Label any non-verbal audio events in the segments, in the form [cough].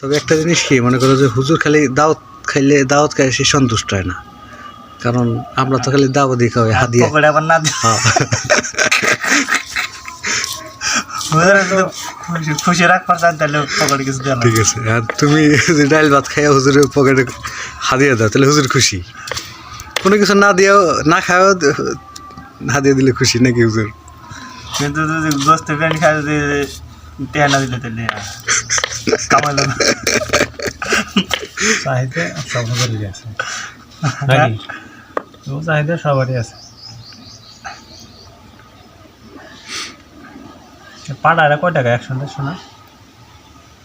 তবে একটা জিনিস কি মনে করো যে হুজুর খালি দাওয়াত খাইলে দাওয়াত খাই সে সন্তুষ্ট হয় না। কারণ আমরা তো খালি খাওয়াই হাদিয়া পকোড়া আবার না দিয়ে। হ্যাঁ। খুশি- রাখবার চান তাহলে কিছু দেওয়া ঠিক আছে আর তুমি যদি ভাত খাইয়া হুজুরের পকেটে হাদিয়া দাও তাহলে হুজুর খুশি। কোনো কিছু না দিয়েও না খাওয়াও হাদিয়া দিলে খুশি নাকি হুজুর? কিন্তু যদি গোস্ত খাই যদি দিলে তাহলে কামাইলো না চাহিদা সবারই আছে। নাকি? তো চাহিদা সবারই আছে। পাড়াটা কয় টাকা একশো দেড়শো না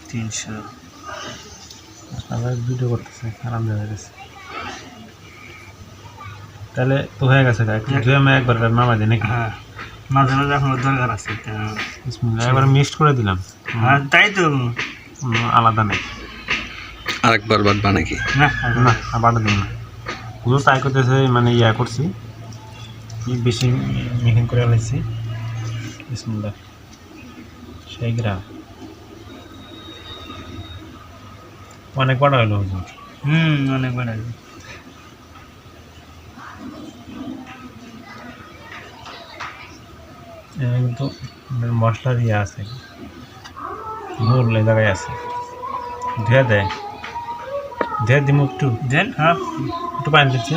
তিনশো। আবার ভিডিও করতেছে আরাম হয়ে গেছে তাহলে তো হয়ে গেছে গা আমি একবার মামা দিই নাকি? হ্যাঁ মাঝে মাঝে এখন দরকার আছে একবার মিক্সড করে দিলাম। হ্যাঁ তাই তো। আলাদা নেই। আরেকবার বাদবা নাকি না না আবার দিন না। পুরো ট্রাই করতেছে মানে ইয়া করছি। বেশি মিহিন করে ফেলেছি বিসমুল্লাহ। সেই গ্রাম। অনেক বড় হলো হুজুর। হুম অনেক বড়। এখানে কিন্তু মশলা দিয়ে আছে। মূল এই জায়গায় আছে। ধুয়ে দেয় ধুয়ে দিব একটু। দেন। হ্যাঁ একটু পানি দিচ্ছি।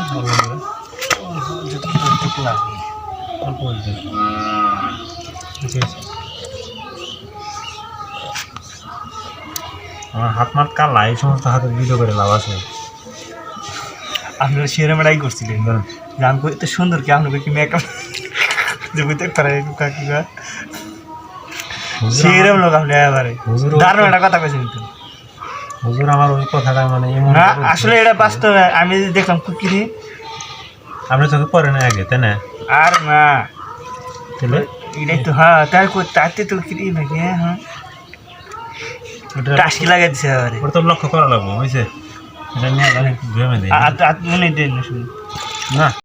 অল্প আমার হাত মাত কালা এই সমস্ত হাতে ভিডিও করে লাভ আছে। আপনারা সেরে মেড়াই করছিলেন। গান করে তো সুন্দর কি আপনাকে কি মেকআপ [laughs] যে বুঝতে পারে কাকিবা হুজুর সেরম আমার- লোক আপনি এবারে দারুণ একটা কথা কইছেন কিন্তু হুজুর আমার ওই কথাটা মানে না আসলে এটা বাস্তব আমি দেখলাম কুকিরি। আপনি চোখে পড়ে না আগে তাই না? আর না। তাহলে? এটা একটু হ্যাঁ তার কই তাতে তো কিরি নাকি হ্যাঁ হ্যাঁ। টাসকি লাগাই দিছে এবারে ওটা তো লক্ষ্য করা লাগবো বুঝছে? এটা নিয়ে ধুয়ে মেয়ে আর আর দেন না।